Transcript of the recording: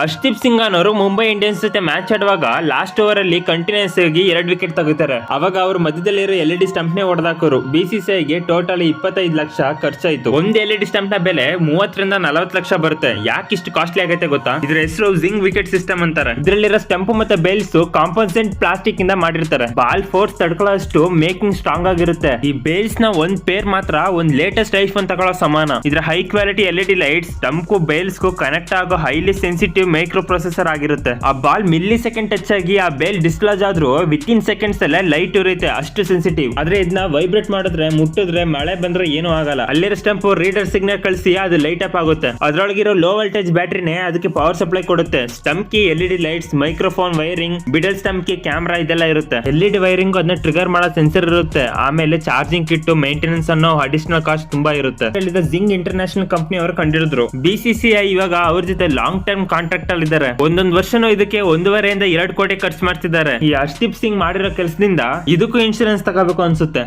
ಹರ್ಷದೀಪ್ ಸಿಂಗ್ ಅನ್ನೋರು ಮುಂಬೈ ಇಂಡಿಯನ್ಸ್ ಜೊತೆ ಮ್ಯಾಚ್ ಆಡುವಾಗ ಲಾಸ್ಟ್ ಓವರ್ ಅಲ್ಲಿ ಕಂಟಿನ್ಯೂಸ್ ಆಗಿ ಎರಡು ವಿಕೆಟ್ ತೆಗಿತಾರೆ. ಅವಾಗ ಅವರು ಮಧ್ಯದಲ್ಲಿರೋ ಎಲ್ ಇ ಡಿ ಸ್ಟಂಪ್ ನೇ ಹೊಡೆದಾಕೋರು ಬಿಸಿಸಿಐಗೆ ಟೋಟಲ್ ಇಪ್ಪತ್ತೈದು ಲಕ್ಷ ಖರ್ಚಾಯಿತು. ಒಂದ್ ಎಲ್ ಇಡಿ ಸ್ಟಂಪ್ನ ಬೆಲೆ ಮೂವತ್ತರಿಂದ ನಲವತ್ತು ಲಕ್ಷ ಬರುತ್ತೆ. ಯಾಕೆ ಇಷ್ಟು ಕಾಸ್ಟ್ಲಿ ಆಗೈತೆ ಗೊತ್ತಾ? ಇದ್ರ ಹೆಸರು ಜಿಂಗ್ ವಿಕೆಟ್ ಸಿಸ್ಟಮ್ ಅಂತಾರೆ. ಇದ್ರಲ್ಲಿರೋ ಸ್ಟಂಪ್ ಮತ್ತೆ ಬೇಲ್ಸ್ ಕಾಂಪೋಸೆಂಟ್ ಪ್ಲಾಸ್ಟಿಕ್ ಇಂದ ಮಾಡಿರ್ತಾರೆ. ಬಾಲ್ ಫೋರ್ಸ್ ತಡ್ಕೊಳ್ಳೋಷ್ಟು ಮೇಕಿಂಗ್ ಸ್ಟ್ರಾಂಗ್ ಆಗಿರುತ್ತೆ. ಈ ಬೇಲ್ಸ್ನ ಒಂದ್ ಪೇರ್ ಮಾತ್ರ ಒಂದ್ ಲೇಟೆಸ್ಟ್ ಐಫೋನ್ ತಗೊಳ್ಳೋ ಸಮಾನ. ಇದ್ರ high quality L E D D lights stump bales connect ಆಗೋ ಹೈಲಿ ಸೆನ್ಸಿಟಿವ್ ಮೈಕ್ರೋ ಪ್ರೊಸೆಸರ್ ಆಗಿರುತ್ತೆ. ಆ ಬಾಲ್ ಮಿಲ್ಲಿ ಸೆಕೆಂಡ್ ಟಚ್ ಆಗಿ ಆ ಬೇಲ್ ಡಿಸ್ಲಾಜ್ ಆದ್ರೂ ವಿತ್ ಇನ್ ಸೆಕೆಂಡ್ಸ್ ಅಲ್ಲೇ ಲೈಟ್ ಇರುತ್ತೆ ಅಷ್ಟು ಸೆನ್ಸಿಟಿವ್ ಆದ್ರೆ ಇದನ್ನ ವೈಬ್ರೇಟ್ ಮಾಡಿದ್ರೆ, ಮುಟ್ಟಿದ್ರೆ, ಮಳೆ ಬಂದ್ರೆ ಏನು ಆಗಲ್ಲ. ಅಲ್ಲಿರೋ ಸ್ಟಂಪ್ ರೀಡರ್ ಸಿಗ್ನಲ್ ಕಳಿಸಿ, ಅದು ಲೈಟ್ ಅಪ್ ಆಗುತ್ತೆ. ಅದ್ರೊಳಗಿರೋ ಲೋ ವೋಲ್ಟೇಜ್ ಬ್ಯಾಟ್ರಿನೇ ಅದಕ್ಕೆ ಪವರ್ ಸಪ್ಲೈ ಕೊಡುತ್ತೆ. Stump E D lights microphone wiring ಬಿಡಲ್ stump ಕಿ ಕ್ಯಾಮ್ರಾ ಇದೆಲ್ಲ ಇರುತ್ತೆ. ಎಲ್ ಇ ಡಿ ವೈರಿಂಗ್ ಅದನ್ನ ಟ್ರಿಗರ್ ಮಾಡೋ ಸೆನ್ಸರ್ ಇರುತ್ತೆ. ಆಮೇಲೆ ಚಾರ್ಜಿಂಗ್ ಕಿಟ್ ಮೇಂಟೆನೆನ್ಸ್ ಅನ್ನೋ ಅಡಿಷನಲ್ ಕಾಸ್ಟ್ ತುಂಬಾ ಇರುತ್ತೆ. ಜಿಂಗ್ ಇಂಟರ್ನ್ಯಾಷನಲ್ ಕಂಪನಿ ಅವರು ಕಂಡಿಡಿದ್ರು ಬಿಸಿಸಿಐ ಇವಾಗ ಅವ್ರ ಜೊತೆ ಲಾಂಗ್ ಟರ್ಮ್ ಕಾಂಟ್ರಾಕ್ಟ್ ಅಲ್ಲಿ ಇದ್ದಾರೆ. ಒಂದೊಂದ್ ವರ್ಷನೂ ಇದಕ್ಕೆ ಒಂದೂವರೆಯಿಂದ ಎರಡು ಕೋಟಿ ಖರ್ಚು ಮಾಡ್ತಿದ್ದಾರೆ. ಈ ಹರ್ಷದೀಪ್ ಸಿಂಗ್ ಮಾಡಿರೋ ಕೆಲಸದಿಂದ ಇದಕ್ಕೂ ಇನ್ಶೂರೆನ್ಸ್ ತಗೋಬೇಕು ಅನ್ಸುತ್ತೆ.